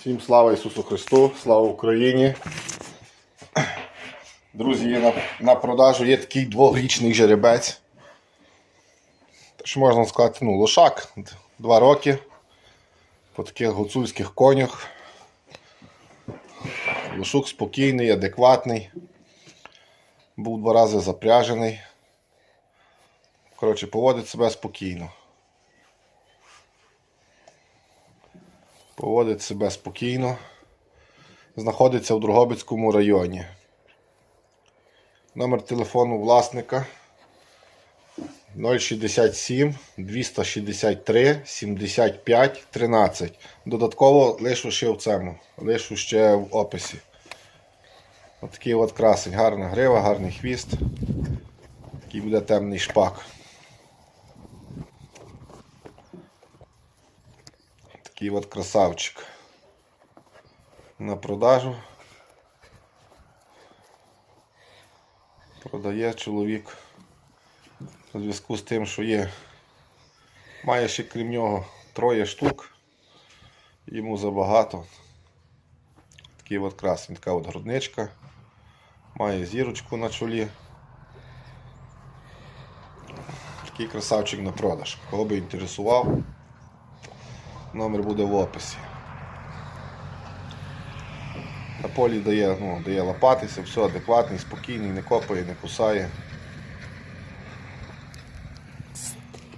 Всім слава Ісусу Христу, слава Україні. Друзі, є на, на продажу є такий двохрічний жеребець. Теж можна сказати, ну, лошак. Два роки. По таких гуцульських конях. Лошук спокійний, адекватний. Був два рази запряжений. Коротше, поводить себе спокійно. Поводить себе спокійно. Знаходиться в Другобицькому районі. Номер телефону власника 067 263 75 13. Додатково лишу ще в цьому, лишу ще в описі. Отакий от красень, гарна грива, гарний хвіст. Такий буде темний шпак. Такий от красавчик. На продажу. Продає чоловік у зв'язку з тим, що є. Має ще крім нього троє штук. Йому забагато. Такий от красень, така от грудничка. Має зірочку на чолі. Такий красавчик на продаж. Кого би інтересував, номер буде в описі. На полі дає, ну, дає лопатися, все адекватний, спокійний, не копає, не кусає.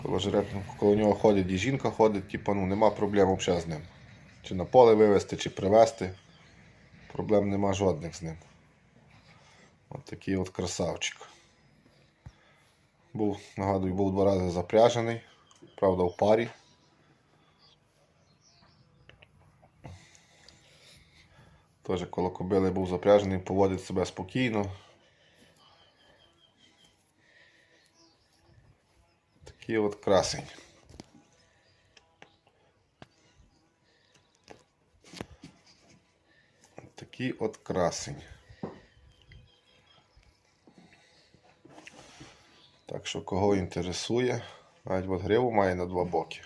Коли, жереб, коли у нього ходить і жінка ходить, типу, ну, нема проблем взагалі з ним. Чи на поле вивезти, чи привезти. Проблем нема жодних з ним. От такий от красавчик. Був, нагадую, був два рази запряжений, правда, в парі. Теж коло кобили був запряжений, поводить себе спокійно. Такий от красень. Такий от красень. Так що кого інтересує, навіть от гриву має на два боки.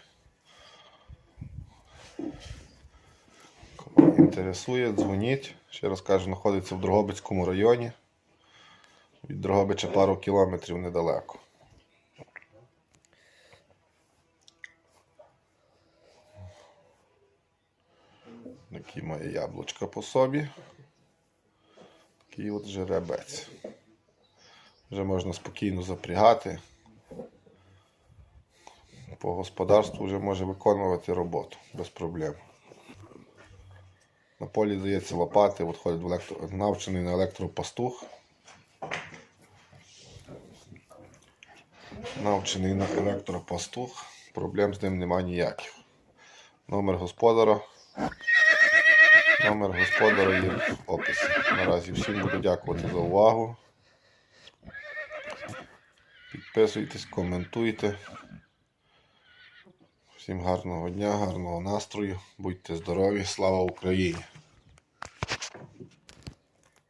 Інтересує, дзвоніть. Ще раз кажу, знаходиться в Дрогобицькому районі. Від Дрогобича пару кілометрів недалеко. Такий має яблучка по собі. Такий от жеребець. Вже можна спокійно запрягати. По господарству вже може виконувати роботу без проблем. На полі дається лопати, от ходить в електро... навчений на електропастух. Навчений на електропастух. Проблем з ним немає ніяких. Номер господара. Номер господара є в описі. Наразі всім буду дякувати за увагу. Підписуйтесь, коментуйте. Всім гарного дня, гарного настрою. Будьте здорові, слава Україні!